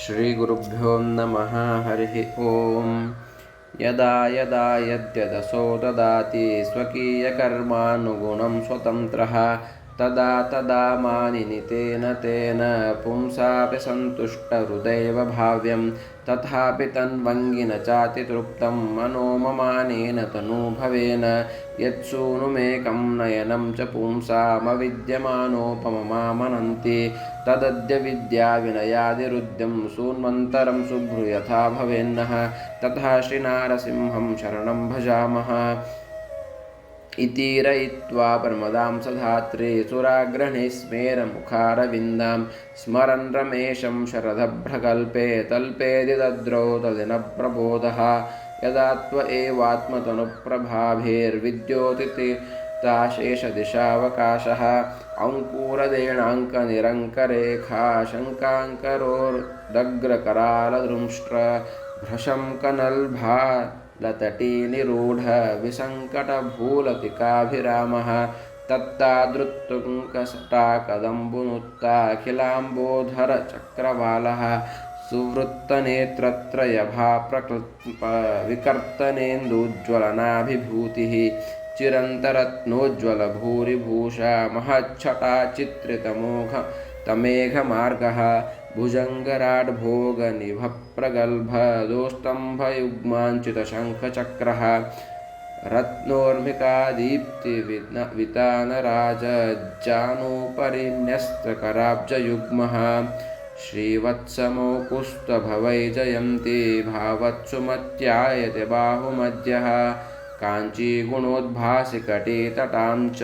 श्रीगुरुभ्यो नमः हरिः ॐ यदा यदा यद्यदसो ददाति स्वकीयकर्मानुगुणं स्वतन्त्रः तदा तदा मानिनि तेन तेन पुंसापि सन्तुष्टहृदैव भाव्यं तथापि तन्वङ्गिन चातितृप्तं मनोममानेन तनुभवेन यत्सूनुमेकं नयनं च पुंसामविद्यमानोपममामनन्ति। तदद्य विद्याविनयादिरुद्यं सून्वन्तरं सुभ्रूयथा भवेन्नः। तथा श्रीनारसिंहं शरणं भजामः इति रयित्वा प्रमदां सधात्रे सुराग्रहे स्मेरमुखारविन्दां स्मरन् रमेशं शरदभ्रकल्पे तल्पेदि दद्रौ तदिनप्रबोधः यदा त्व एवात्मतनुप्रभाभेर्विद्योतिति ताशेषदिशावकाशः अङ्कुरदेणाङ्कनिरङ्करेखा शङ्काङ्करोर्दग्रकरालदृंष्ट्र भ्रशं कनल्भा लतटीनिरूढ विसङ्कटभूलतिकाभिरामः सुवृत्तनेत्रत्रयभा प्रकृ विकर्तनेन्दुज्ज्वलनाभिभूतिः चिरन्तरत्नोज्ज्वलभूरिभूषा महच्छटाचित्रितमोघ तमेघमार्गः भुजङ्गराड्भोगनिभप्रगल्भदोस्तम्भयुग्माञ्चितशङ्खचक्रः रत्नोर्मिका भोगनिभप्रगल्भदुस्तम्भयुग्माञ्चितशङ्खचक्रः रत्नोर्मिकादीप्तिवितानराजानूपरिण्यस्तकराब्जयुग्मः श्रीवत्समौ पुस्तभवै जयन्ती भावत्सुमत्यायते बाहुमध्यः काञ्चीगुणोद्भासि कटीतटां च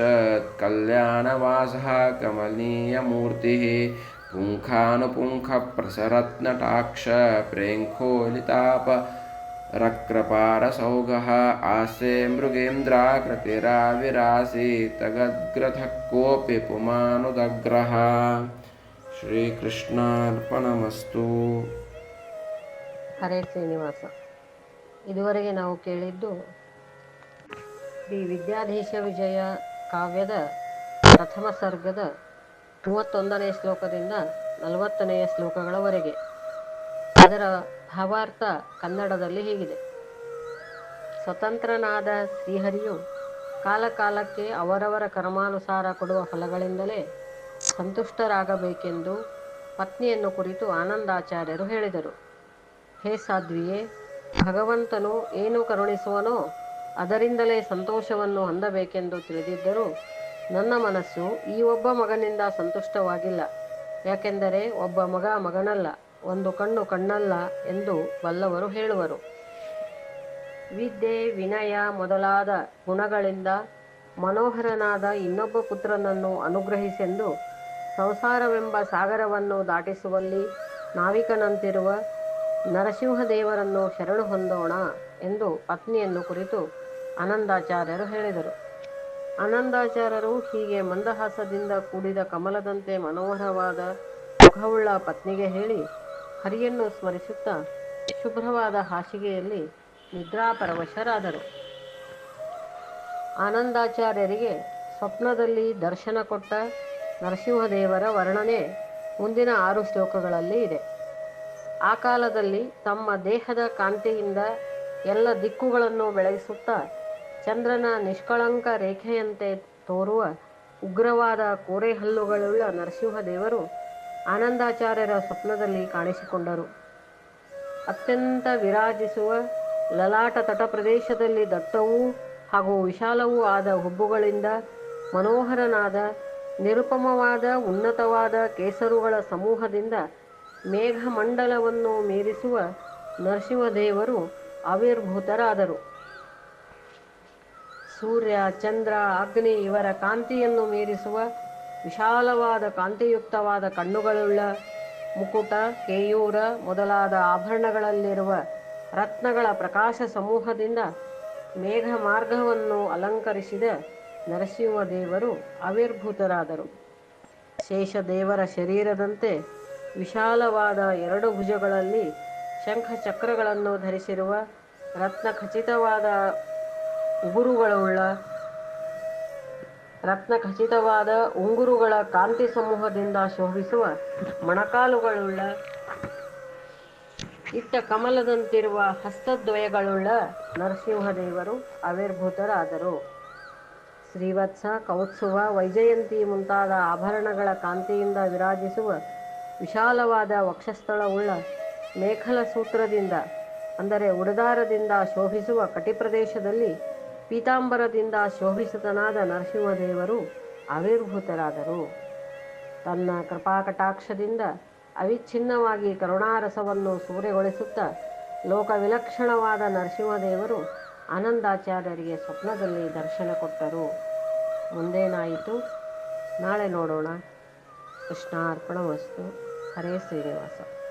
कल्याणवासः कमनीयमूर्तिः पुङ्खानुपुङ्खप्रसरत्नटाक्ष प्रेङ्खोलिताप रक्रपारसौगः आसे मृगेन्द्राकृतिराविरासि तगद्ग्रथः कोऽपि पुमानुदग्रः ಶ್ರೀಕೃಷ್ಣಾರ್ಪಣಮಸ್ತು ಹರೇ ಶ್ರೀನಿವಾಸ ಇದುವರೆಗೆ ನಾವು ಕೇಳಿದ್ದು ಶ್ರೀ ವಿದ್ಯಾಧೀಶ ವಿಜಯ ಕಾವ್ಯದ ಪ್ರಥಮ ಸರ್ಗದ ಮೂವತ್ತೊಂದನೇ ಶ್ಲೋಕದಿಂದ ನಲವತ್ತನೆಯ ಶ್ಲೋಕಗಳವರೆಗೆ. ಅದರ ಭಾವಾರ್ಥ ಕನ್ನಡದಲ್ಲಿ ಹೀಗಿದೆ. ಸ್ವತಂತ್ರನಾದ ಶ್ರೀಹರಿಯು ಕಾಲಕಾಲಕ್ಕೆ ಅವರವರ ಕರ್ಮಾನುಸಾರ ಕೊಡುವ ಫಲಗಳಿಂದಲೇ ಸಂತುಷ್ಟರಾಗಬೇಕೆಂದು ಪತ್ನಿಯನ್ನು ಕುರಿತು ಆನಂದಾಚಾರ್ಯರು ಹೇಳಿದರು. ಹೇ ಸಾಧ್ವಿಯೇ, ಭಗವಂತನು ಏನು ಕರುಣಿಸುವನೋ ಅದರಿಂದಲೇ ಸಂತೋಷವನ್ನು ಹೊಂದಬೇಕೆಂದು ತಿಳಿದಿದ್ದರೂ ನನ್ನ ಮನಸ್ಸು ಈ ಒಬ್ಬ ಮಗನಿಂದ ಸಂತುಷ್ಟವಾಗಿಲ್ಲ. ಯಾಕೆಂದರೆ ಒಬ್ಬ ಮಗ ಮಗನಲ್ಲ, ಒಂದು ಕಣ್ಣು ಕಣ್ಣಲ್ಲ ಎಂದು ಬಲ್ಲವರು ಹೇಳುವರು. ವಿದ್ಯೆ, ವಿನಯ ಮೊದಲಾದ ಗುಣಗಳಿಂದ ಮನೋಹರನಾದ ಇನ್ನೊಬ್ಬ ಪುತ್ರನನ್ನು ಅನುಗ್ರಹಿಸೆಂದು ಸಂಸಾರವೆಂಬ ಸಾಗರವನ್ನು ದಾಟಿಸುವಲ್ಲಿ ನಾವಿಕನಂತಿರುವ ನರಸಿಂಹದೇವರನ್ನು ಶರಣು ಹೊಂದೋಣ ಎಂದು ಪತ್ನಿಯನ್ನು ಕುರಿತು ಆನಂದಾಚಾರ್ಯರು ಹೇಳಿದರು. ಆನಂದಾಚಾರ್ಯರು ಹೀಗೆ ಮಂದಹಾಸದಿಂದ ಕೂಡಿದ ಕಮಲದಂತೆ ಮನೋಹರವಾದ ಮುಖವುಳ್ಳ ಪತ್ನಿಗೆ ಹೇಳಿ, ಹರಿಯನ್ನು ಸ್ಮರಿಸುತ್ತಾ ಶುಭ್ರವಾದ ಹಾಸಿಗೆಯಲ್ಲಿ ನಿದ್ರಾಪರವಶರಾದರು. ಆನಂದಾಚಾರ್ಯರಿಗೆ ಸ್ವಪ್ನದಲ್ಲಿ ದರ್ಶನ ಕೊಟ್ಟ ನರಸಿಂಹದೇವರ ವರ್ಣನೆ ಮುಂದಿನ ಆರು ಶ್ಲೋಕಗಳಲ್ಲಿ ಇದೆ. ಆ ಕಾಲದಲ್ಲಿ ತಮ್ಮ ದೇಹದ ಕಾಂತಿಯಿಂದ ಎಲ್ಲ ದಿಕ್ಕುಗಳನ್ನು ಬೆಳಗಿಸುತ್ತಾ ಚಂದ್ರನ ನಿಷ್ಕಳಂಕ ರೇಖೆಯಂತೆ ತೋರುವ ಉಗ್ರವಾದ ಕೋರೆಹಲ್ಲುಗಳುಳ್ಳ ನರಸಿಂಹದೇವರು ಆನಂದಾಚಾರ್ಯರ ಸ್ವಪ್ನದಲ್ಲಿ ಕಾಣಿಸಿಕೊಂಡರು. ಅತ್ಯಂತ ವಿರಾಜಿಸುವ ಲಲಾಟ ತಟ ಪ್ರದೇಶದಲ್ಲಿ ದಟ್ಟವೂ ಹಾಗೂ ವಿಶಾಲವೂ ಆದ ಹುಬ್ಬುಗಳಿಂದ ಮನೋಹರನಾದ, ನಿರುಪಮವಾದ, ಉನ್ನತವಾದ ಕೇಸರುಗಳ ಸಮೂಹದಿಂದ ಮೇಘಮಂಡಲವನ್ನು ಮೀರಿಸುವ ನರಸಿಂಹದೇವರು ಆವಿರ್ಭೂತರಾದರು. ಸೂರ್ಯ, ಚಂದ್ರ, ಅಗ್ನಿ ಇವರ ಕಾಂತಿಯನ್ನು ಮೀರಿಸುವ ವಿಶಾಲವಾದ ಕಾಂತಿಯುಕ್ತವಾದ ಕಣ್ಣುಗಳುಳ್ಳ ಮುಕುಟ, ಕೇಯೂರ ಮೊದಲಾದ ಆಭರಣಗಳಲ್ಲಿರುವ ರತ್ನಗಳ ಪ್ರಕಾಶ ಸಮೂಹದಿಂದ ಮೇಘ ಮಾರ್ಗವನ್ನು ಅಲಂಕರಿಸಿದ ನರಸಿಂಹದೇವರು ಆವಿರ್ಭೂತರಾದರು. ಶೇಷದೇವರ ಶರೀರದಂತೆ ವಿಶಾಲವಾದ ಎರಡು ಭುಜಗಳಲ್ಲಿ ಶಂಖ ಚಕ್ರಗಳನ್ನು ಧರಿಸಿರುವ ರತ್ನ ಖಚಿತವಾದ ಉಗುರುಗಳುಳ್ಳ ರತ್ನ ಖಚಿತವಾದ ಉಂಗುರುಗಳ ಕಾಂತಿ ಸಮೂಹದಿಂದ ಶೋಭಿಸುವ ಮೊಣಕಾಲುಗಳುಳ್ಳ ಇಟ್ಟ ಕಮಲದಂತಿರುವ ಹಸ್ತದ್ವಯಗಳುಳ್ಳ ನರಸಿಂಹದೇವರು ಆವಿರ್ಭೂತರಾದರು. ಶ್ರೀವತ್ಸ, ಕೌತ್ಸುವ, ವೈಜಯಂತಿ ಮುಂತಾದ ಆಭರಣಗಳ ಕಾಂತಿಯಿಂದ ವಿರಾಜಿಸುವ ವಿಶಾಲವಾದ ವಕ್ಷಸ್ಥಳವುಳ್ಳ ಮೇಖಲ ಸೂತ್ರದಿಂದ ಅಂದರೆ ಉಡದಾರದಿಂದ ಶೋಭಿಸುವ ಕಟಿಪ್ರದೇಶದಲ್ಲಿ ಪೀತಾಂಬರದಿಂದ ಶೋಭಿಸಿತನಾದ ನರಸಿಂಹದೇವರು ಆವಿರ್ಭೂತರಾದರು ತನ್ನ ಕೃಪಾಕಟಾಕ್ಷದಿಂದ ಅವಿಚ್ಛಿನ್ನವಾಗಿ ಕರುಣಾರಸವನ್ನು ಸೂರೆಗೊಳಿಸುತ್ತಾ ಲೋಕವಿಲಕ್ಷಣವಾದ ನರಸಿಂಹದೇವರು ಆನಂದಾಚಾರ್ಯರಿಗೆ ಸ್ವಪ್ನದಲ್ಲಿ ದರ್ಶನ ಕೊಟ್ಟರು. ಮುಂದೇನಾಯಿತು? ನಾಳೆ ನೋಡೋಣ. ಕೃಷ್ಣಾರ್ಪಣ ವಸ್ತು ಹರೇ ಶ್ರೀನಿವಾಸ.